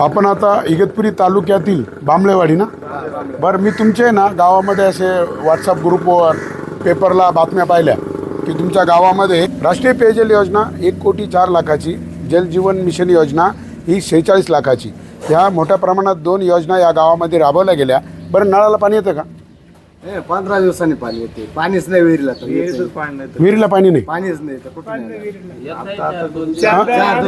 आपण आता इगतपुरी तालुक्यातील बांबळेवाडी ना? बरं मी तुमचे ना गावामध्ये असे व्हॉट्सअप ग्रुपवर पेपरला बातम्या पाहिल्या की तुमच्या गावामध्ये राष्ट्रीय पेयजल योजना एक कोटी चार लाखाची जलजीवन मिशन योजना ही शेहेचाळीस लाखाची. ह्या मोठ्या प्रमाणात दोन योजना या गावामध्ये राबवल्या गेल्या. बरं नळाला पाणी येतं का? पंधरा दिवसांनी पाणी येते. पाणीच नाही विहिरीला तर येतं. विहिरीला पाणी नाही? पाणीच नाही तर कुठून येणार? चार दोन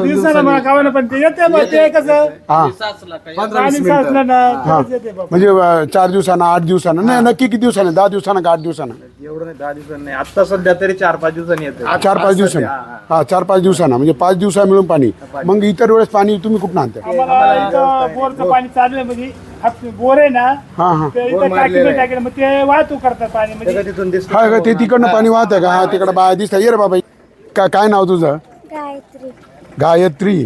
दिवसाला मला गावाला पण ते येते मग ते कसं? हां. पंधरा पाणी वीस साचलं मिनिटं ना तेच येते बाबा. म्हणजे अं, चार दिवसानं आठ दिवसानं नाही नक्की किती दिवसानं? दहा दिवसानं का आठ दिवसानं? एवढं नाही दहा दिवसांनी नाही. आता सध्या तरी चार पाच दिवसांनी येतं चार पाच दिवसांनी. हा चार पाच दिवसांना. म्हणजे पाच दिवसा मिळून पाणी. मग इतर वेळेस पाणी तुम्ही कुठून आणता? आम्हाला इथं बोरचं पाणी चाललंय म्हणजे बोर आहे ना हा हा. ते इथं टाकीमध्ये टाकेल मग ते वाहतूक करतात पाणी म्हणजे सगळं तिथून दिसतं हा का ते तिकडनं पाणी वाहत आहे का? हा तिकडं बाया दिसत ये रे बाबा. काय काय नाव तुझं? गायत्री. गायत्री.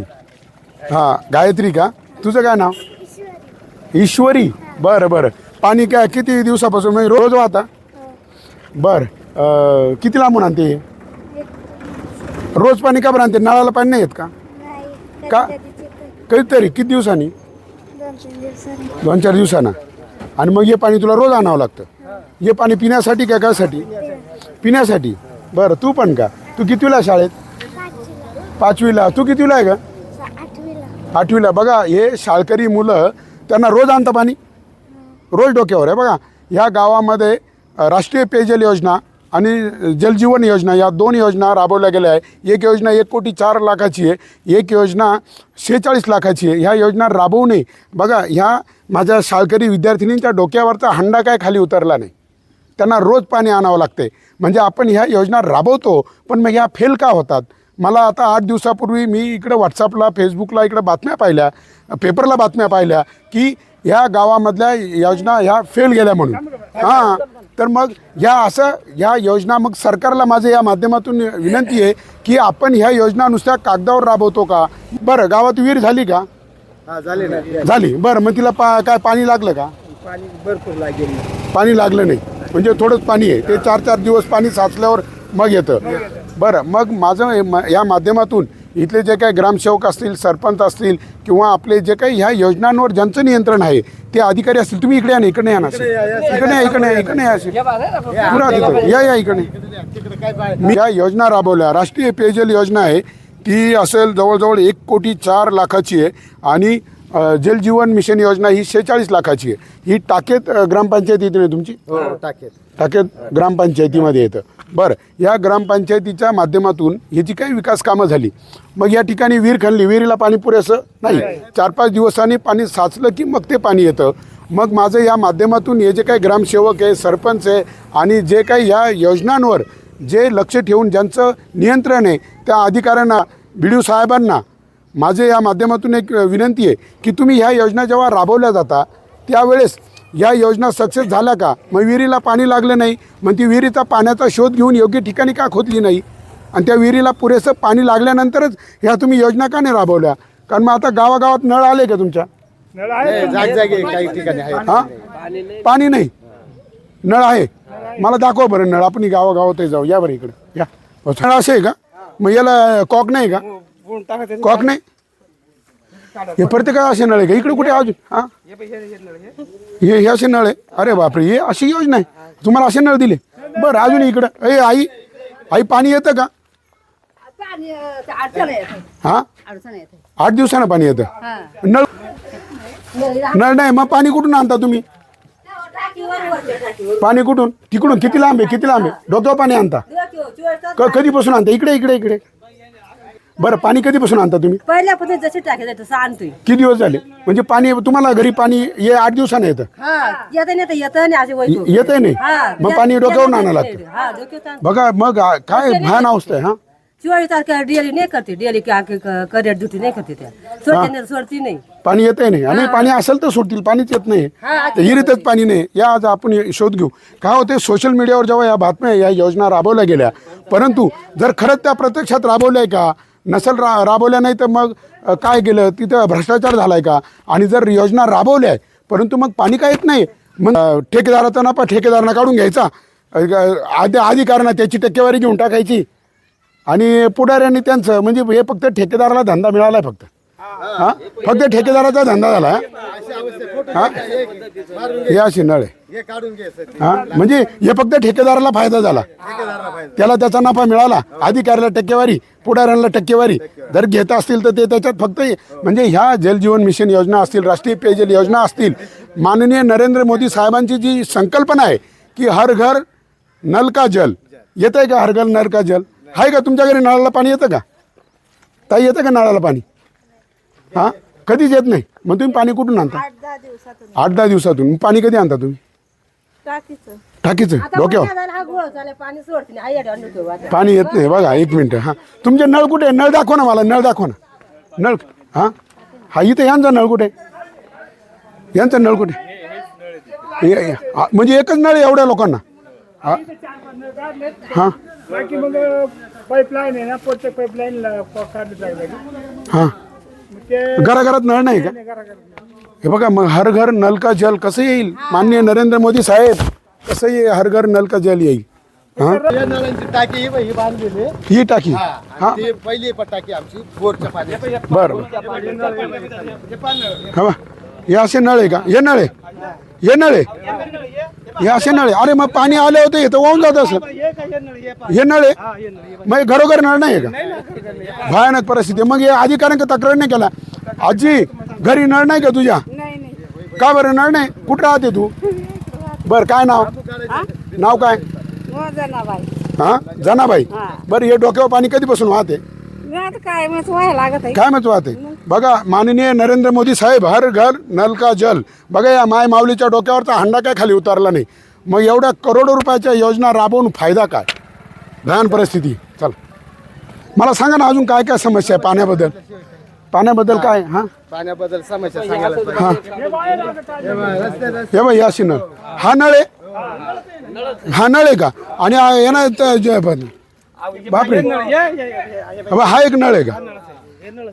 हा गायत्री का? तुझं काय नाव? ईश्वरी. बरं बरं. पाणी काय किती दिवसापासून? म्हणजे रोज वाहता? बरं. अं, किती लांबून आणते हे? रोज पाणी का बरं आणते? नळाला पाणी नाही येत का? नाही का? कधी कधीच येतं. कधीतरी? किती दिवसांनी? दोन चार दिवसानं. आणि मग हे पाणी तुला रोज आणावं लागतं. हे पाणी पिण्यासाठी का कासाठी? पिण्यासाठी. बरं तू पण का? तू कितवीला आहे शाळेत? पाचवीला. तू कितवीला आहे का? आठवीला. बघा हे शाळकरी मुलं त्यांना रोज आणतं पाणी? रोज डोक्यावर आहे. बघा ह्या गावामध्ये राष्ट्रीय पेयजल योजना आणि जलजीवन योजना या दोन योजना राबवल्या गेल्या आहे एक योजना एक कोटी चार लाखाची आहे. एक योजना शेहेचाळीस लाखाची आहे. ह्या योजना राबवू नये बघा ह्या माझ्या शाळकरी विद्यार्थिनींच्या डोक्यावरचा हंडा काय खाली उतरला नाही. त्यांना रोज पाणी आणावं लागते. म्हणजे आपण ह्या योजना राबवतो पण मग ह्या फेल का होतात? मला आता आठ दिवसापूर्वी मी इकडं व्हॉट्सअपला फेसबुकला इकडं बातम्या पाहिल्या पेपरला बातम्या पाहिल्या की ह्या गावामधल्या योजना ह्या फेल गेल्या म्हणून. हां. तर मग ह्या असं ह्या योजना मग सरकारला माझं या माध्यमातून विनंती आहे की आपण ह्या योजना नुसत्या कागदावर राबवतो का? बरं गावात विहीर झाली का? हा झाले ना. झाली. बरं मग तिला पा काय पाणी लागलं का? पाणी भरपूर लागेल पाणी लागलं नाही. म्हणजे थोडंच पाणी आहे. ते चार चार दिवस पाणी साचल्यावर मग येतं. बरं मग माझं या माध्यमातून इथले जे काही ग्रामसेवक असतील सरपंच असतील किंवा आपले जे काही ह्या योजनांवर ज्यांचं नियंत्रण आहे ते अधिकारी असतील तुम्ही इकडे या ना इकडे या ना. इकडे या इकडे या इकडे या. पुरा तिथं. या या इकडे मी या योजना राबवल्या राष्ट्रीय पेयजल योजना आहे ती असेल जवळजवळ एक कोटी चार लाखाची आहे आणि जलजीवन मिशन योजना ही शेहेचाळीस लाखाची आहे. ही टाकेत अ, ग्रामपंचायत येते ना तुमची? हो टाकेल टाकेत ग्रामपंचायतीमध्ये येतं. बरं या ग्रामपंचायतीच्या माध्यमातून ह्याची काही विकास कामं झाली. मग या ठिकाणी विहीर खणली. विहिरीला पाणी पुरेसं नाही. चार पाच दिवसांनी पाणी साचलं की मग ते पाणी येतं. मग माझं या माध्यमातून हे जे काही ग्रामसेवक आहे सरपंच आहे आणि जे काही या योजनांवर जे लक्ष ठेवून ज्यांचं नियंत्रण आहे त्या अधिकाऱ्यांना बी साहेबांना माझे या माध्यमातून एक विनंती आहे की तुम्ही ह्या योजना जेव्हा राबवल्या जाता त्यावेळेस या योजना सक्सेस झाल्या का? मग विहिरीला पाणी लागलं नाही मग ती विहिरीचा पाण्याचा शोध घेऊन योग्य ठिकाणी का खोदली नाही? आणि त्या विहिरीला पुरेसं पाणी लागल्यानंतरच ह्या तुम्ही योजना का नाही राबवल्या? कारण मग आता गावागावात नळ आले का तुमच्या? नळ आहे पण जाग जागे काही ठिकाणी आहे. हां? पाणी नाही. नळ आहे. मला दाखव बरं नळ. आपण गावागावात जाऊ. या बरं इकडं. या. नळ असे आहे का? मग याला कॉक नाही का? कॉक नाही? हे प्रत्येका असे नळ आहे का? इकडे कुठे अजून हा? हे हे असे नळ आहे? अरे बापरे हे अशी योजना आहे? तुम्हाला असे नळ दिले? बरं अजून इकडं. ए आई आई पाणी येतं का? पाणी अं, अडचण येते. हा? अडचण येते. आठ दिवसानं पाणी येतं. हा. नळ नळ नाही मग पाणी कुठून आणता तुम्ही? पाणी कुठून? तिकडून किती लांब आहे? किती लांब आहे? डोक्यावर पाणी आणता? क कधीपासून आणता? इकडे इकडे इकडे. बरं पाणी कधीपासून आणता तुम्ही? पहिल्यापासून जसे टाकायचं तसं आणतोय. किती दिवस झाले? म्हणजे पाणी तुम्हाला घरी पाणी ये आठ दिवसानं येतं? हा येतं नाही तर येतं नाही असे वैतू येत आहे नाही? हा मग पाणी डोक्यावरून आणावं लागतं. हा आण. बघा मग आ- काय भयान अवस्था आहे हा? नाही करते करिअर ड्युटी नाही करते त्या. सोडते नाही सोडती नाही. पाणी येत नाही. आणि पाणी असेल तर सोडतील पाणीच येत नाही. हा, तर विहिरीतच पाणी नाही. या आज आपण हे शोध घेऊ. काय होते सोशल मीडियावर जेव्हा या बातम्या या योजना राबवल्या गेल्या परंतु जर खरंच त्या प्रत्यक्षात राबवल्या का नसल रा राबवल्या नाही तर मग काय केलं? तिथं भ्रष्टाचार झाला आहे का? आणि जर योजना राबवल्या आहे परंतु मग पाणी काय येत नाही? मग ठेकेदाराचा नफा ठेकेदारांना काढून घ्यायचा. अ, आधी अधिकाऱ्यांना त्याची टक्केवारी घेऊन टाकायची. आणि पुढाऱ्यांनी त्यांचं म्हणजे हे फक्त ठेकेदाराला धंदा मिळाला आहे फक्त. हा? फक्त ठेकेदाराचा धंदा झाला हा? अशी हा? हे नळ. आहे हा? म्हणजे हे फक्त ठेकेदाराला फायदा झाला. त्याला त्याचा नफा मिळाला. अधिकाऱ्याला टक्केवारी पुढाऱ्यांना टक्केवारी. जर घेत असतील तर ते त्याच्यात फक्त म्हणजे ह्या जलजीवन मिशन योजना असतील राष्ट्रीय पेयजल योजना असतील माननीय नरेंद्र मोदी साहेबांची जी संकल्पना आहे की हर घर नल का जल. येत आहे का हर घर नल का जल? आहे का तुमच्या घरी नळाला पाणी येतं का? ताई येतं का नळाला पाणी? हां? कधीच येत नाही. मग तुम्ही पाणी कुठून आणता? आठ दहा दिवसातून आठ दहा दिवसातून. मग पाणी कधी आणता तुम्ही? टाकीचं. टाकीचं. आता डोक्यावर. हा गोळ झाला पाणी सोडते नाही. आई अडवून ठेवू आता. पाणी येत नाही. बघा एक मिनिट हां. तुमचे नळ कुठे आहे? नळ दाखवा ना मला नळ दाखवा ना. नळ हां? हा इथं यांचा नळ कुठे? आहे? यांचा नळ कुठे? आहे? हे- हे- हा, म्हणजे एकच नळ आहे एवढ्या लोकांना. हा? हां? बाकी मग पाईपलाईन आहे ना प्रत्येक पाईपलाईन काढलं जायला हां. घराघरात नळ नाही का? हे बघा मग हर घर नल का जल कसं येईल? माननीय नरेंद्र मोदी साहेब कसं ये हर घर नल का जल येईल? हां? या नळांची टाकी ही बाई, ही बांधलेली. आहे. ही टाकी? हा हां? आणि ती पहिली पण टाकी आमची बोरच्या पाण्याची. बरं हा बा. हे असे नळ आहे का? हे नळ आहे? हे हे असे नळ. आहे अरे मग पाणी आले होते हे तर वाहून जात असं हे नळ. मग घरोघर नळ नाही का? भयानक परिस्थिती. मग हे अधिकाऱ्यांना तक्रार नाही केला. आजी घरी नळ नाही का तुझ्या? का बरं नळ नाही? कुठं राहते तू? बरं काय नाव? नाव काय? हा? जनाबाई. बरं हे डोक्यावर पाणी कधीपासून वाहते? काय मग व्हायला लागत आहे? काय मत वाहते बघा माननीय नरेंद्र मोदी साहेब हर घर नल का जल. बघा या माय माऊलीच्या डोक्यावरचा हंडा काय खाली उतारला नाही. मग एवढ्या करोडो रुपयाच्या योजना राबवून फायदा काय? भयान परिस्थिती. चल. मला सांगा ना अजून काय काय समस्या आहे पाण्याबद्दल? पाण्याबद्दल काय? हां? पाण्याबद्दल समस्या सांगायला पाहिजे. हे. रस्ते हे बघ या अशी नळ हा नळ आहे? हा नळ आहे का? आणि हा- यानं त- जे- पण- बापरे. हे बघ, हा एक नळ आहे का?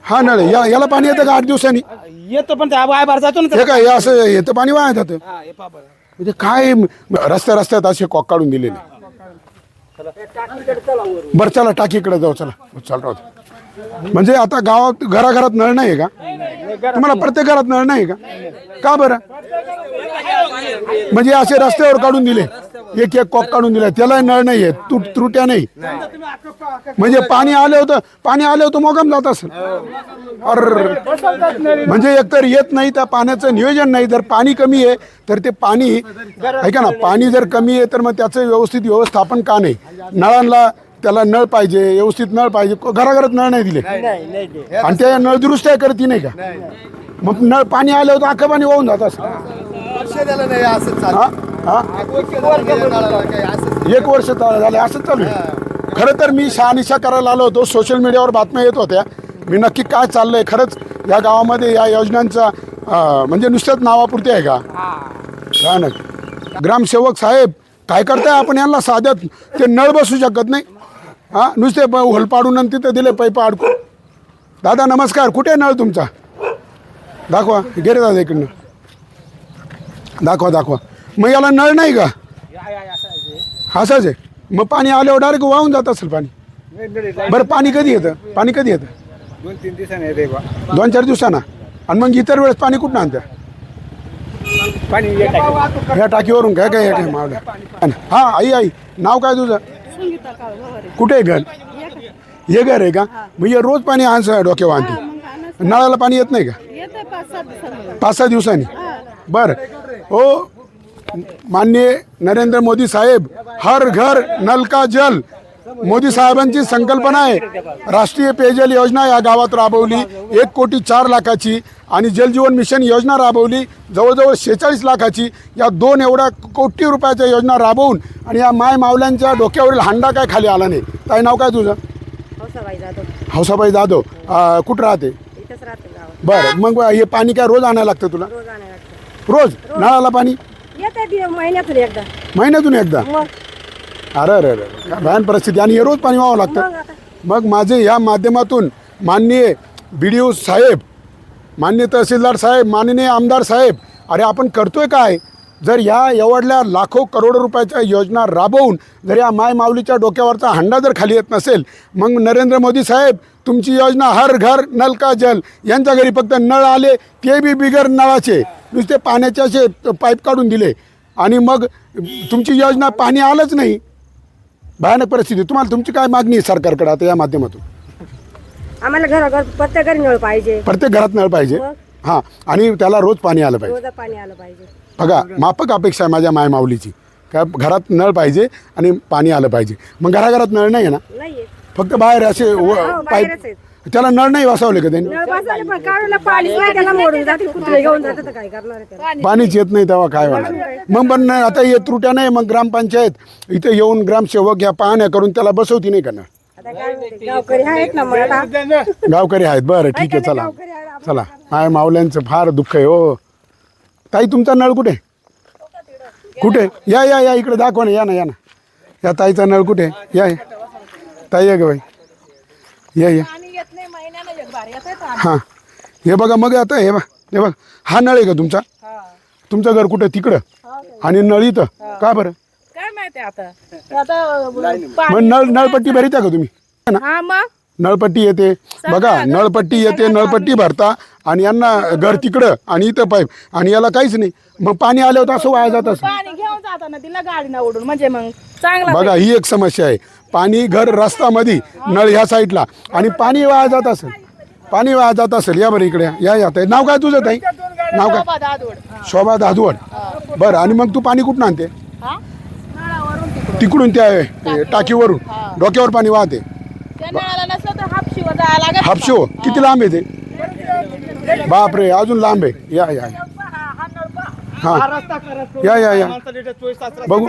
हा नळ आहे. या याला पाणी येतं का आठ दिवसांनी? येतो पण त्या बाहेर जातो हे काय हे असं येतं पाणी वाया जातं? म्हणजे काय म- रस्त्या रस्त्यात असे कॉक काढून दिलेले. बरं चला टाकीकडे जाऊ चला. चल राहू दे. म्हणजे आता गावात घराघरात नळ नाही आहे का? तुम्हाला प्रत्येक घरात नळ नाही का? का बरं? म्हणजे असे रस्त्यावर काढून दिले. एक एक कॉक काढून दिला त्याला नळ नाही आहे तुट त्रुट्या नाही. म्हणजे पाणी आलं होतं. पाणी आलं होतं मोगम जात असेल. अर म्हणजे एकतर येत नाही तर पाण्याचं नियोजन नाही. जर पाणी कमी आहे तर ते पाणी ऐका ना पाणी जर कमी आहे तर मग त्याचं व्यवस्थित व्यवस्थापन का नाही? नळांना त्याला नळ पाहिजे व्यवस्थित नळ पाहिजे घराघरात नळ नाही दिले. आणि त्या नळ दुरुस्त्या करती नाही का? मग नळ पाणी आलं होतं अख्खं पाणी वाहून जात असं. हा हा. एक वर्ष झाले असंच चालू आहे. खरं तर मी शहानिशा करायला आलो होतो सोशल मीडियावर बातम्या येत होत्या. मी नक्की काय चाललंय खरंच या गावामध्ये या योजनांचा म्हणजे नुसत्याच नावापुरती आहे का? भयानक ग्रामसेवक साहेब काय करताय आपण? यांना साध्यात ते नळ बसू शकत नाही. हा नुसते ब- होल पाडून आणि तिथे दिले पैप अडकून दादा नमस्कार. कुठे नळ तुमचा? दाखवा. गेले दादा इकडनं. दाखवा दाखवा. मग याला नळ नाही का? असंच आहे. मग पाणी आल्यावर डायरेक्ट वाहून जात असेल पाणी. बरं पाणी कधी येतं? पाणी कधी येतं? दोन तीन दिवसांनी येते दोन चार दिवसांना. आणि मग इतर वेळेस पाणी कुठं आणतं? पाणी ह्या टाकीवरून काय काय काय मावल्या हा आई आई. नाव काय तुझं? कुठे आहे घर? हे घर आहे का? हे. रोज पाणी आणस डोक्यावर आणते. नळाला पाणी येत नाही का? येतं पाच सात दिवसांनी पाच सहा दिवसांनी? बरं. हो माननीय नरेंद्र मोदी साहेब हर घर नल का जल. मोदी साहेबांची संकल्पना आहे. राष्ट्रीय पेयजल योजना या गावात राबवली. एक कोटी चार लाखाची आणि जलजीवन मिशन योजना राबवली. जवळजवळ शेहेचाळीस लाखाची. या दोन एवढ्या कोटी रुपयाच्या योजना राबवून आणि या माय मावल्यांच्या डोक्यावरील हांडा काय खाली आला नाही. काय नाव काय तुझं? हौसाबाई जाधव. कुठं राहते? बरं मग हे पाणी काय रोज आणायला लागतं तुला? रोज नळाला पाणी? महिन्यातून एकदा. महिन्यातून एकदा? अरे अरे अरे भयान परिस्थिती. आणि हे रोज पाणी व्हावं लागतं. मग माझे या माध्यमातून माननीय बी डी ओ साहेब माननीय तहसीलदार साहेब माननीय आमदार साहेब अरे आपण करतोय काय? जर या एवढल्या लाखो करोडो रुपयाच्या योजना राबवून जर या माय माऊलीच्या डोक्यावरचा हंडा जर खाली येत नसेल मग नरेंद्र मोदी साहेब तुमची योजना हर घर नल का जल यांच्या घरी फक्त नळ आले ते बी बिगर नळाचे नुसते पाण्याचे असे पाईप काढून दिले. आणि मग तुमची योजना पाणी आलंच नाही. भयानक परिस्थिती. तुम्हाला तुमची काय मागणी आहे सरकारकडे आता या माध्यमातून? आम्हाला घरोघर प्रत्येक घरी नळ पाहिजे. प्रत्येक घरात नळ पाहिजे. हां आणि त्याला रोज पाणी आलं पाहिजे. रोज पाणी आलं पाहिजे. बघा माफक अपेक्षा आहे माझ्या माय माऊलीची काय घरात नळ पाहिजे आणि पाणी आलं पाहिजे. मग घराघरात नळ नाही आहे ना? नाहीये. फक्त बाहेर असे व- हो, पाईप बाहेरच आहेत. त्याला नळ नाही वाचवले का त्यांनी? आहे पाणीच येत नाही तेव्हा काय होणार? मग पण नाही, आता येत त्रुट्या नाही मग ग्रामपंचायत इथे येऊन ग्रामसेवक या पाहण्या करून त्याला बसवती नाही का नळ? गावकरी आहेत बरं ठीक आहे चला. चला. माय माऊल्यांचं फार दुःख आहे हो. ताई तुमचा नळ कुठे? कुठे? या या या इकडे दाखवा ना या ना या ना. या ताईचा नळ कुठे? या या. ताई या ग बाई. या या. हां. हे बघा मग आता हे बघ हे बघ. हा नळ आहे का तुमचा? तुमचं घर कुठे? तिकडं. आणि नळ इथं. का बरं? काय माहिती आता? आता मग नळ नळपट्टी भरिता का तुम्ही? हा मग? नळपट्टी येते. बघा नळपट्टी येते नळपट्टी भरता आणि यांना घर तिकडं आणि इथं पाईप आणि याला काहीच नाही. मग पाणी आलं होतं असं वाया जात असं पाणी घेऊन जाताना तिला गाडी ना उडून म्हणजे मग चांगला बघा ही एक समस्या आहे. पाणी घर रस्त्यामध्ये नळ ह्या साईडला आणि पाणी वाया जात असेल. पाणी वाया जात असेल या बरं इकडे. या. या ताई. नाव काय तुझं ताई? नाव काय? शोभा दादवड. बरं आणि मग तू पाणी कुठून आणते? तिकडून. त्या ए, टाकीवरून. डोक्यावर पाणी वाहते. त्या नळाला नसलं तर हापशीवर जायला लागत हापशो किती लांब आहे ते? बापरे अजून लांब आहे. या या या. हा. या या या. बघू.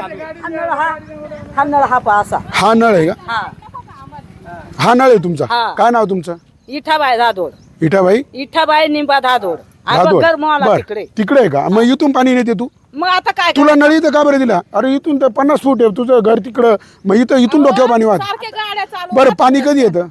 हा नळ हा पा असा. हा नळ आहे का? हा. नळ आहे तुमचा. काय नाव तुमचं? इठाबाई धादोड. इठाबाई? इठाबाई निंबा धादोड. धादोड. बर तिकडे. तिकडे आहे का? मग इथून पाणी नेते तू? मग आता काय तुला नळी का बरं दिला अरे इथून तर पन्नास फूट आहे तुझं घर तिकडं. मग इथं इथून डोक्यावर पाणी वाहत सारखे गाड्या चालू बरं पाणी कधी येतं?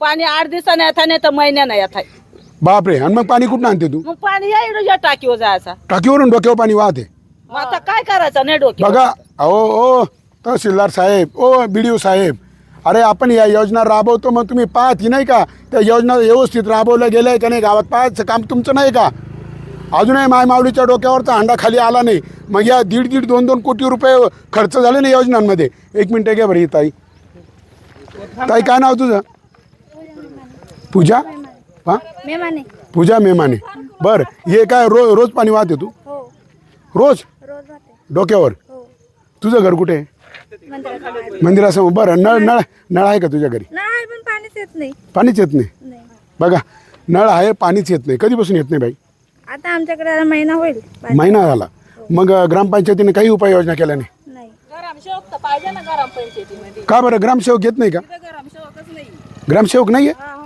पाणी आठ दिवसाने येता नाही तर महिन्यानं येत. आहे बापरे आणि मग पाणी कुठून आणते तू? मग पाणी या इकडं या टाकीवर जायचा. टाकीवरून डोक्यावर पाणी वाहते. मग आता काय करायचं नाही डोके बघा अहो ओ तहसीलदार साहेब ओ बी डी ओ साहेब. अरे आपण या योजना राबवतो मग तुम्ही पाहत की नाही का? त्या योजना व्यवस्थित राबवल्या गेल्या आहे का नाही? गावात पाहायचं काम तुमचं नाही का? अजूनही माय माऊलीच्या डोक्यावरचा हांडा खाली आला नाही. मग या दीड दीड दोन दोन कोटी रुपये खर्च झाले ना योजनांमध्ये? एक मिनटं घ्या बरं ही ताई. ताई काय नाव तुझं? पूजा? हां? मेमाने. पूजा मेमाने. बरं हे काय रो रोज पाणी वाहते तू? हो. रोज? रोज डोक्यावर? हो. तुझं घर कुठे? आहे मंदिरासमोर बरं नळ नळ नळ आहे का तुझ्या घरी? नाही पण पाणीच येत नाही. पाणीच येत नाही? नाही. बघा नळ आहे पाणीच येत नाही. कधीपासून येत नाही बाई? आता आमच्याकडे महिना होईल. महिना झाला. मग अं, ग्रामपंचायतीने काही उपाययोजना केल्या नाही? नाही. ग्रामसेवक तर पाहिजे ना ग्रामपंचायतीमध्ये. का बरं? ग्रामसेवक येत नाही का? ग्रामसेवकच नाही. ग्रामसेवक नाही आहे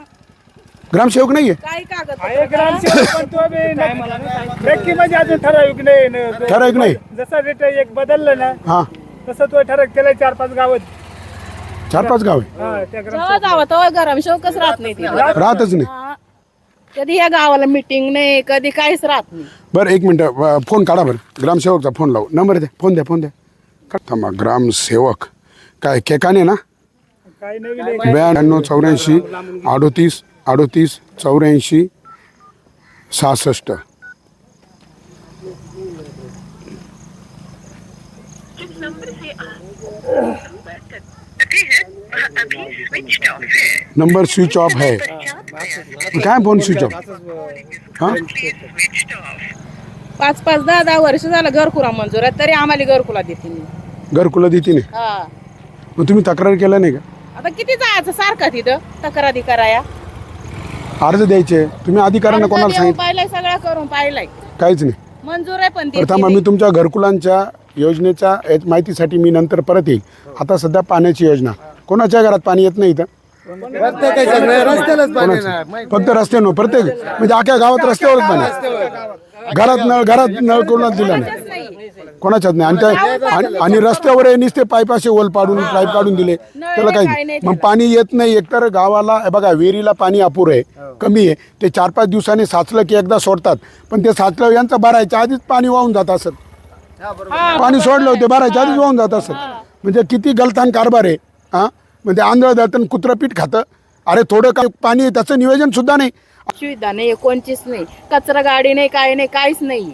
ग्रामसेवक नाही आहे काही कागद आहे ग्रामसेवक पण तो बी नक्की- नक्की म्हणजे अजून ठराविक नाही. ठराविक नाही. जसं रेट एक बदललं ना हां. तसं तो ठराविक केलं चार पाच गावात. चार पाच गाव? आहे हा त्या ग्राम जेव्हा जावं तेव्हा ग्रामसेवकच राहत नाही. राहतच नाही. हा. कधी या गावाला मिटिंग नाही कधी काहीच राहत नाही. बरं एक मिनटं अं, फोन काढा बरं. ग्रामसेवकचा फोन लावू. नंबर द्या फोन द्या फोन द्या. का- थांबा ग्रामसेवक. काय केकाने ना? काही नवीन आहे. ब्याण्णव चौऱ्याऐंशी अडोतीस अडोतीस चौऱ्याऐंशी सहासष्ट. नंबर स्विच ऑफ है। काय फोन स्विच ऑफ? हां? पाच पाच दहा दहा वर्ष झालं घरकुला मंजूर आहे तरी आम्हाला घरकुला देते नाही घरकुला देते नाही हा. मग तुम्ही तक्रार केला नाही का? आता किती जायचं सारखं तिथं? तक्रारी कराया. अर्ज द्यायचे. तुम्ही अधिकाऱ्यांना कोणाला देऊन सांगितलं? पाहिलंय सगळं करून पाहिलंय. काहीच नाही. मंजूर आहे पण देते प्रथम आम्ही तुमच्या घरकुलांच्या योजनेच्या याच माहितीसाठी मी नंतर परत येईल. आता सध्या पाण्याची योजना. कोणाच्या घरात पाणी येत नाही इथं? कोणाचं? फक्त रस्त्यानं प्रत्येक म्हणजे अख्ख्या गावात रस्त्यावरच पाणी घरात नळ घरात नळ कोणाच दिला नाही. कोणाच्याच नाही. आणि त्या आणि- आणि रस्त्यावर हे नुसते पाईप असे ओल पाडून पाईप काढून दिले. त्याला काही मग पाणी येत नाही. एकतर गावाला हे बघा विहिरीला पाणी अपुरं आहे कमी आहे. ते चार पाच दिवसांनी साचलं की एकदा सोडतात. पण ते साचलं यांचं भरायच्या आधीच पाणी वाहून जात असत. पाणी सोडलं होते भरायच्या आधीच वाहून जात असत. म्हणजे किती गलथान कारभार आहे. हा? म्हणजे आंधळ दळतन कुत्रं पीठ खातं. अरे थोडं काय पाणी आहे त्याचं नियोजन सुद्धा नाही. सुविधा नाही कोणचीच नाही. कचरा गाडी नाही काय नाही काहीच नाही.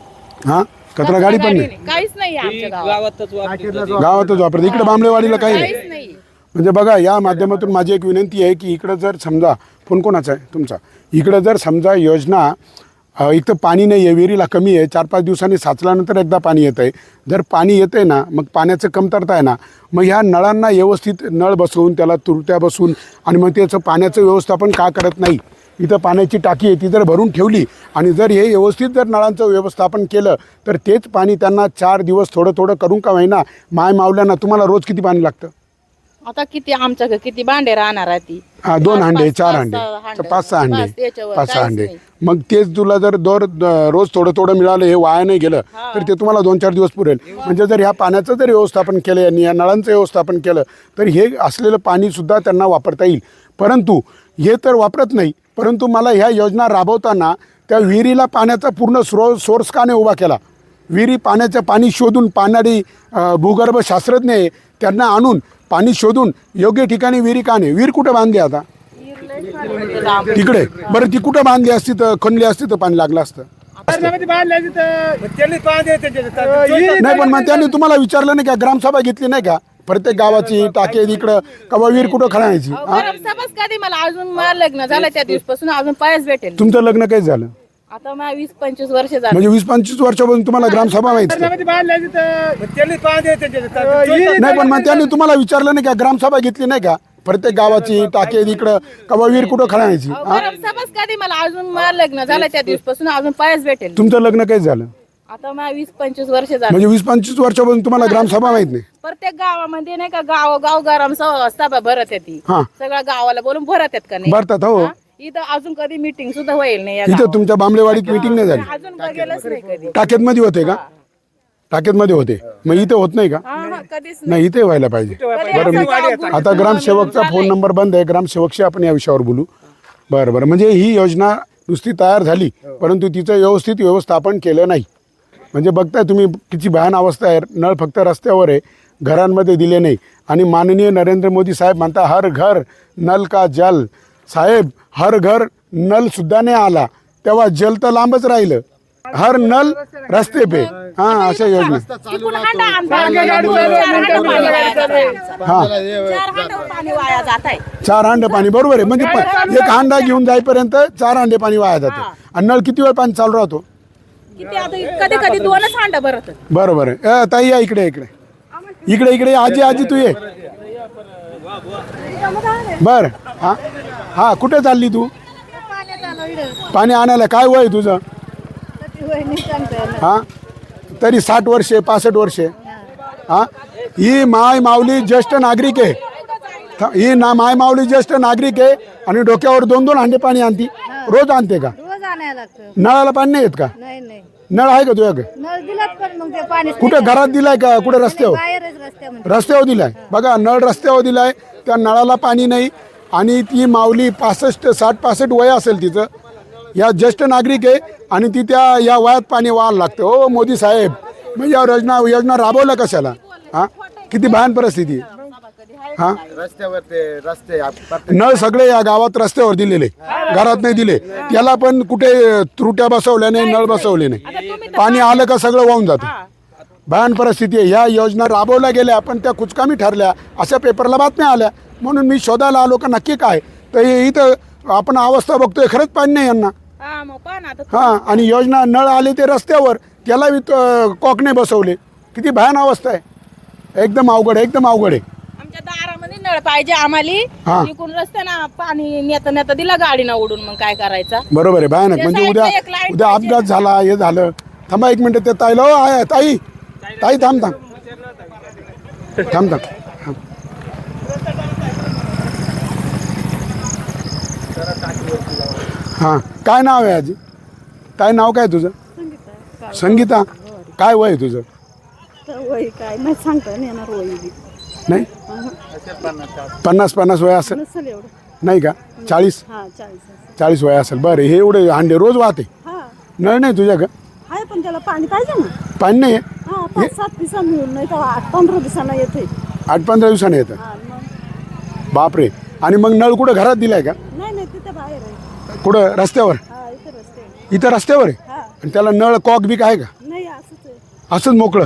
हा? कचरा गाडी पण नाही. काहीच नाही आमच्या गावात. गावातच वापरते इकडे बांबळेवाडीला काही नाही. काहीच नाही. म्हणजे बघा या माध्यमातून माझी एक विनंती आहे की इकडं जर समजा फोन कोणाचा आहे? तुमचा. इकडं जर समजा योजना एक तर पाणी नाही आहे विहिरीला कमी आहे. चार पाच दिवसांनी साचल्यानंतर एकदा पाणी येतं आहे. जर पाणी येतं आहे ना मग पाण्याचं कमतरता आहे ना. मग ह्या नळांना व्यवस्थित नळ बसवून त्याला तुरट्या बसवून आणि मग त्याचं पाण्याचं व्यवस्थापन का करत नाही? इथं पाण्याची टाकी आहे ती जर भरून ठेवली आणि जर हे व्यवस्थित जर नळांचं व्यवस्थापन केलं तर तेच पाणी त्यांना चार दिवस थोडं थोडं करून का होईना? माय मावल्यांना तुम्हाला रोज किती पाणी लागतं? आता किती आमच्या घरी किती भांडे राहणार आहे ती? हा दोन पाच- हांडे पाच- चार पाच- हांडे. सहा हांडे. पाच सहा हांडे. त्याच्यावर पाच सहा काहीच हांडे. नाही. मग तेच तुला जर दर द- रोज थोडं थोडं मिळालं हे वाया नाही गेलं तर ते तुम्हाला दोन चार दिवस पुरेल. म्हणजे जर ह्या पाण्याचं जर व्यवस्थापन केलं यांनी या नळांचं व्यवस्थापन केलं तर हे असलेलं पाणीसुद्धा त्यांना वापरता येईल. परंतु हे तर वापरत नाही. परंतु मला ह्या योजना राबवताना त्या विहिरीला पाण्याचा पूर्ण स्रो सोर्स का नाही उभा केला? विहिरी पाण्याचं पाणी शोधून पाणारी अ, भूगर्भ शास्त्रज्ञ आहे त्यांना आणून पाणी शोधून योग्य ठिकाणी विहिरी का नाही? विहीर कुठं बांधली आता? तिकडे. बरं ती कुठं बांधली असती तर खणली असती तर पाणी लागलं असतं? नाही पण मग त्यांनी तुम्हाला विचारलं नाही का? ग्रामसभा घेतली नाही का? प्रत्येक गावाची टाके इकडं कवा विहीर कुठं खणायची? हा? कधी मला अजून मला लग्न झालं त्या दिवसपासून अजून पायच भेटेल. तुमचं लग्न काही झालं? आता मला वीस पंचवीस वर्ष झाली. म्हणजे वीस पंचवीस वर्षापासून तुम्हाला ग्रामसभा माहिती नाही पण मग त्यांनी तुम्हाला विचारलं नाही का? ग्रामसभा घेतली नाही का? प्रत्येक गावाची टाके इकडं. कवा विहीर कुठं खणायची? समज कधी मला अजून मला लग्न झालं त्या दिवसपासून अजून पायच भेटेल. तुमचं लग्न काही झालं? आता मला वीस पंचवीस वर्ष झाली. म्हणजे वीस पंचवीस वर्षापासून तुम्हाला ग्रामसभा माहीत नाही? प्रत्येक गावामध्ये नाही का गाव गाव गरम सभा भरत येते. हा. सगळ्या गावाला बोलून भरत आहेत का नाही? भरतात हा? इथं अजून कधी मीटिंग सुद्धा होईल नाही या इथं गावात. तुमच्या बांबलेवाडीत मीटिंग नाही झाली. अजून नाही कधी. टाकेत मध्ये होते का? टाकेत मध्ये होते. मग इथे होत नाही का? हा हा कधीच नाही. इथे व्हायला पाहिजे. बरं मी आता ग्रामसेवकचा फोन नंबर बंद आहे. ग्रामसेवकशी आपण या विषयावर बोलू. बरं बरं. म्हणजे ही योजना नुसती तयार झाली परंतु तिचं व्यवस्थित व्यवस्थापन केलं नाही. म्हणजे बघताय तुम्ही किती भयान अवस्था आहे. नळ फक्त रस्त्यावर आहे. घरांमध्ये दिले नाही. आणि माननीय नरेंद्र मोदी साहेब म्हणता हर घर नल का जल. साहेब हर घर नल सुद्धा नाही आला. तेव्हा जल तर लांबच राहिलं. हर नल रस्ते पे. हा अशा योजना. हा. चार हांडा पाणी बरोबर आहे. म्हणजे एक हांडा घेऊन जाईपर्यंत चार हांडे पाणी वाया जातं. आणि नळ किती वेळ पाणी चालू राहतो? किती आता कधी कधी दोनच हांडा भरत बरोबर आहे. अ, ताई या इकडे इकडे. इकडे इकडे. आजी आजी तू ये. बर. हा. हा कुठे चालली तू? पाणी आणायला काय वय तुझं? हा? तरी साठ वर्षे पासष्ट वर्षे. हा? ही माय माऊली ज्येष्ठ नागरिक आहे. ही ना माय माऊली ज्येष्ठ नागरिक आहे आणि डोक्यावर दोन दोन हांडे पाणी आणती. रोज आणते का? नळाला पाणी नाही येत का? नळ आहे का तुझ्याकडे नळ दिलात पण मग ते पाणी कुठे घरात दिलाय का? कुठे रस्त्यावर? रस्त्यावर दिलाय. बघा नळ रस्त्यावर दिलाय. त्या नळाला पाणी नाही. आणि ती माऊली पासष्ट साठ पासष्ट वय असेल तिचं. या ज्येष्ठ नागरिक आहे आणि ती त्या या वयात पाणी व्हायला लागतं. हो मोदी साहेब मग या योजना योजना राबवल्या कशाला? हा? किती भयान परिस्थिती. आहे. हा? रस्त्यावर रस्ते नळ सगळे या गावात रस्त्यावर दिलेले. घरात नाही दिले. त्याला पण कुठे त्रुट्या बसवल्या नाही नळ बसवले नाही. पाणी आलं का सगळं वाहून जातं. भयान परिस्थिती आहे. ह्या योजना राबवल्या गेल्या पण त्या कुचकामी ठरल्या. अशा पेपरला बातम्या आल्या. म्हणून मी शोधायला आलो का नक्की काय? तर हे इथं आपण अवस्था बघतोय खरंच पाणी नाही यांना. हा मग आता हां आणि योजना नळ आले ते रस्त्यावर त्याला अं, कॉकने बसवले. किती भयान अवस्था आहे. एकदम अवघड आहे एकदम अवघड आहे. आमच्या दारामध्ये नळ पाहिजे आम्हाला. इकडून रस्त्यानं पाणी नेता नेता दिला गाडीनं उडून मग काय करायचं? बरोबर आहे भयानक. त्या म्हणजे उद्या साईडला एक लाइट उद्या पाहिजे. अपघात झाला हे झालं. थांबा एक मिनिट ते ताईला आहे ताई. ताई थांब थांब. थांब थांब. हां. काय नाव आहे आजी? काय नाव काय तुझं? संगीता. काय वय आहे तुझं? वय काय? नाही सांगता नाही येणार वय बी. नाही? पन्नास पन्नास वय असेल. नसेल एवढं. नाही का? चाळीस? हा चाळीस असेल. चाळीस वय असेल. बरं हे एवढे हांडे रोज वाहते. हा. नळ नाही तुझ्या का आहे पण त्याला पाणी पाहिजे ना. पाणी नाही आहे? हा पाच सात दिवसांनी मिळून नाही तर आठ पंधरा दिवसांना येते. आठ पंधरा दिवसाने येतं. हा, मग. बापरे. आणि मग नळ कुठं घरात दिलाय का? नाही नाही तिथे बाहेर. कुठं रस्त्यावर? हा इथे रस्ते आहे. इथं रस्त्यावर आहे? हा. आणि त्याला नळ कॉक बिक आहे का? नाही असंच आहे. असंच मोकळं?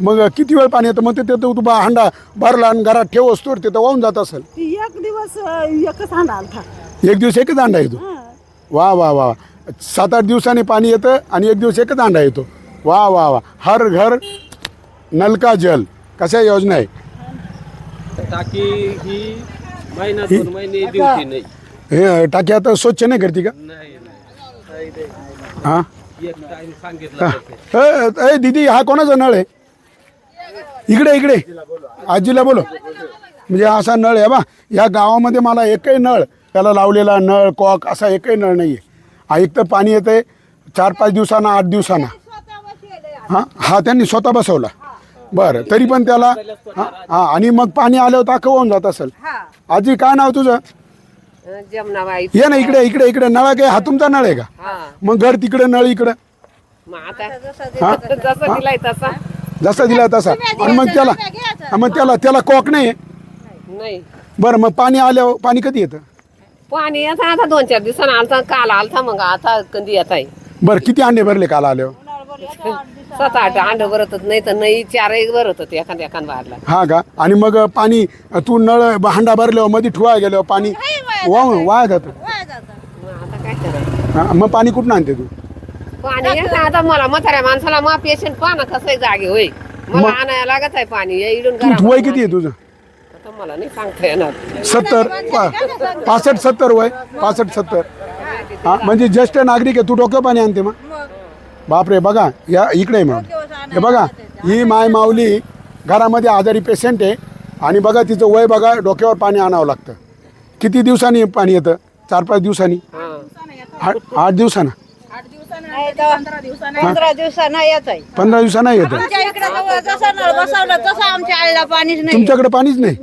मग किती वेळ पाणी येतं? मग ते तिथं तू बा- हांडा भरला आणि घरात ठेव असतो तिथं वाहून जात असेल. ती एक दिवस अं, एकच हांडा आलता. एक दिवस एकच अंडा येतो? हा. वा वा वा. सात आठ दिवसांनी पाणी येतं आणि एक दिवस एकच अंडा येतो. वा वा वा. हर घर नल का जल. कशा योजना आहे? टाकी ही महिना दोन महिने दिवशी नाही. हे टाकी आता स्वच्छ नाही करते का? नाही नाही. हां. ए दीदी हा कोणाचा नळ आहे? इकडे इकडे. आजीला बोलो म्हणजे असा नळ आहे बा. या गावामध्ये मला एकही नळ त्याला लावलेला नळ कॉक असा एकही नळ नाही आहे हा एक तर पाणी येते चार पाच दिवसांना आठ दिवसांना. हां? हा त्यांनी स्वतः बसवला. बरं तरी पण त्याला हां हां आणि मग पाणी आल्यावर ताकं होऊन जात असेल. आजी काय नाव तुझं? जमनाबाई. ये ना इकडे इकडे इकडे. नळ काय? हा तुमचा नळ आहे का? मग घर तिकडे नळ इकडे. मग आता हा? जसं दिलाय तसा. जसा दिला तसा. आणि मग त्याला हा, मग त्याला त्याला कॉक नाही. नाही. बरं मग पाणी आल्यावर पाणी कधी येतं? पाणी आता आता दोन चार दिवसांना. आलता काल आलता मग आता कधी येत आहे बरं किती अंडे भरले काल आल्यावर? सात आठ अंड भरतच नाही तर नाही चार एक भरत होते एखाद्या एखाद हा का? आणि मग पाणी तू नळ हांडा भरल्यावर मध्ये ठुवा गेल्यावर पाणी वाहून वाया जातं. मग आता काय करायचं? हा, मग पाणी कुठून आणते तू? पाणी येतं आता मला म्हाताऱ्या माणसाला मा पेशंट पाहणं कसं जागे होय. मला मग- आणायला लागत आहे पाणी. या इडून तू वय किती आहे तुझं? आता मला नाही सांगता येणार. सत्तर? पा- पासष्ट सत्तर वय? पासष्ट सत्तर. हा म्हणजे ज्येष्ठ नागरिक आहे तू डोकं पाणी आणते मग? बापरे बघा या इकडे मग. हे बघा ही माय माऊली घरामध्ये आजारी पेशंट आहे आणि बघा तिचं वय बघा डोक्यावर पाणी आणावं लागतं. किती दिवसांनी पाणी येतं? चार पाच दिवसांनी? आठ आठ दिवसानं? पंधरा दिवसांना येत आहे. पंधरा दिवसांना येतं आमच्या इकडे जसं नळ बसवलं तसं आमच्या आईला पाणीच नाही. तुमच्याकडे पाणीच नाही?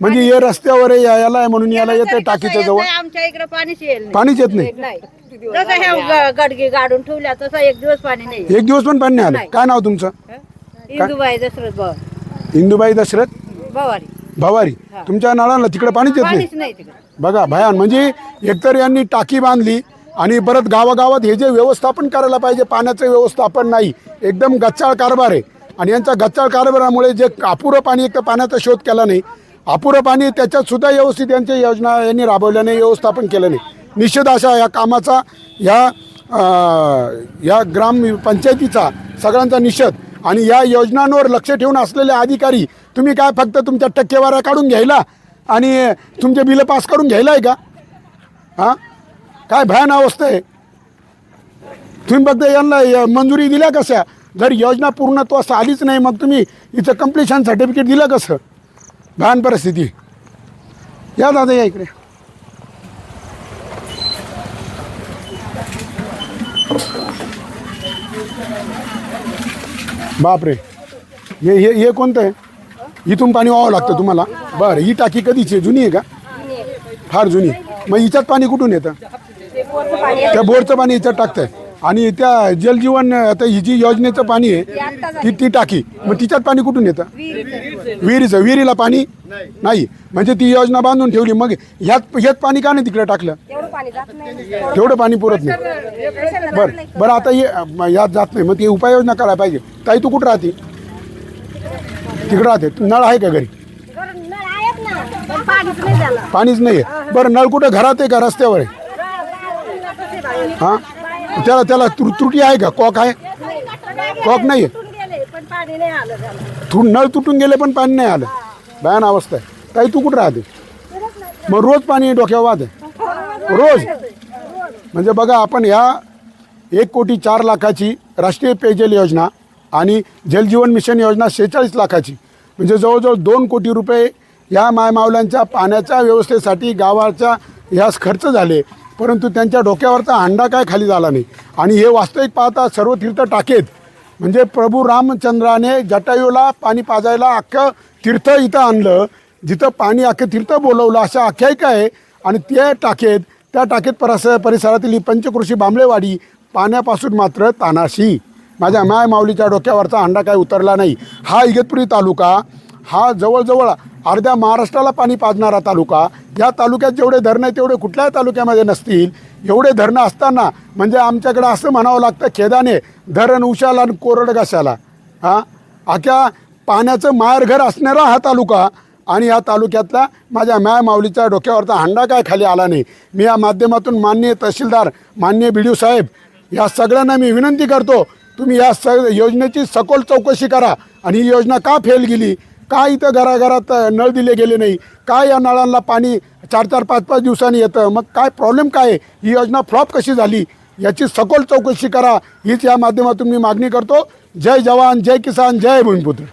म्हणजे हे रस्त्यावर आहे, या- याला आहे म्हणून याला येतं टाकीच्या जवळ? आमच्या इकडे पाणीच येईल नाही. पाणीच येत नाही? नाही. जसं ह्या ग- गडगी गाडून ठेवल्या तसं एक दिवस पाणी नाही एक दिवस पण पाणी नाही आलं. काय नाव तुमचं? इंदुबाई दशरथ भाऊ इंदुबाई दशरथ भवारी भवारी तुमच्या नळाला तिकडे पाणीच येत नाही? पाणीच नाही तिकडे. बघा भयान. म्हणजे एकतर यांनी टाकी बांधली आणि परत गावागावात हे जे व्यवस्थापन करायला पाहिजे पाण्याचं व्यवस्थापन नाही. एकदम गच्चाळ कारभार आहे. आणि यांचा गच्चाळ कारभारामुळे जे अपुरं पाणी एक तर पाण्याचा शोध केला नाही अपुरं पाणी त्याच्यातसुद्धा व्यवस्थित यांच्या योजना यांनी राबवल्या नाही व्यवस्थापन केलं नाही निषेध अशा या कामाचा या अं, या ग्रामपंचायतीचा सगळ्यांचा निषेध आणि या योजनांवर लक्ष ठेवून असलेले अधिकारी तुम्ही काय फक्त तुमच्या टक्केवाऱ्या काढून घ्यायला आणि तुमचे बिलं पास करून घ्यायला आहे का? हां? काय भयान अवस्था आहे. तुम्ही फक्त यांना मंजुरी दिल्या कशा? जर योजना पूर्णत्वास आलीच नाही मग तुम्ही इथं कम्प्लिशन सर्टिफिकेट दिलं कसं? भयान परिस्थिती. या दादा या इकडे. बापरे. हे हे हे कोणतं आहे? इथून पाणी वाहावं लागतं तुम्हाला? बरं ही टाकी कधीची आहे? जुनी आहे का? फार जुनी. मग हिच्यात पाणी कुठून येतं? त्या बोरचं पाणी हिच्यात टाकतंय. आणि त्या जलजीवन आता ही जी योजनेचं पाणी आहे ती ती टाकी. मग तिच्यात पाणी कुठून येतं? विहिरीचं. विहिरीला पाणी नाही. म्हणजे ती योजना बांधून ठेवली. मग ह्यात ह्यात पाणी का नाही तिकडे टाकलं? तेवढं पाणी पुरत नाही. बरं. बरं आता हे यात जात नाही. मग ती उपाययोजना करायला पाहिजे. ताई तू कुठं राहते? तिकडं राहते. नळ आहे का घरी? पाणीच नाही झालं पाणीच नाही आहे बरं नळ कुठं? घरात आहे का रस्त्यावर आहे? हां? त्याला त्याला त्रु त्रुटी आहे का? कॉक आहे? कॉक नाही आहे? तू नळ तुटून गेले पण पाणी नाही आलं. भयान अवस्था आहे. ताई तू कुठं राहते? मग रोज पाणी डोक्यावर वाहते. रोज? म्हणजे बघा आपण ह्या एक कोटी चार लाखाची राष्ट्रीय पेयजल योजना आणि जलजीवन मिशन योजना शेहेचाळीस लाखाची म्हणजे जवळजवळ दोन कोटी रुपये या मायमावल्यांच्या पाण्याच्या व्यवस्थेसाठी गावाच्या ह्यास खर्च झाले. परंतु त्यांच्या डोक्यावरचा अंडा काय खाली झाला नाही. आणि हे वास्तविक पाहता सर्व तीर्थ टाकेत. म्हणजे प्रभू रामचंद्राने जटायूला पाणी पाजायला अख्खं तीर्थ इथं आणलं. जिथं पाणी अख्खं तीर्थ बोलवलं अशा आख्यायिका आहे. आणि त्या टाकेत त्या टाकेत परस परिसरातील ही पंचकृषी बांबळेवाडी पाण्यापासून मात्र तानाशी. माझ्या माय माऊलीच्या डोक्यावरचा अंडा काय उतरला नाही. हा इगतपुरी तालुका हा जवळजवळ अर्ध्या महाराष्ट्राला पाणी पाजणारा तालुका या तालुक्यात जेवढे धरणं आहे तेवढे कुठल्याही तालुक्यामध्ये नसतील. एवढे धरणं असताना म्हणजे आमच्याकडे असं म्हणावं लागतं खेदाने धरण उशाला आणि कोरड घाशाला हां? अख्या पाण्याचं माहेरघर असणारा हा तालुका आणि या तालुक्यातला माझ्या माय माऊलीच्या डोक्यावरचा हंडा काय खाली आला नाही. मी या माध्यमातून माननीय तहसीलदार माननीय बी डी साहेब या सगळ्यांना मी विनंती करतो तुम्ही या स योजनेची सखोल चौकशी करा आणि ही योजना का फेल गेली? का इथं घराघरात नळ दिले गेले नाही? का या नळांना पाणी चार चार पाच पाच दिवसांनी येतं? मग काय प्रॉब्लेम काय? आहे ही योजना फ्लॉप कशी झाली? याची सखोल चौकशी करा. हीच या माध्यमातून मी मागणी करतो. जय जवान जय किसान जय भूमिपुत्र.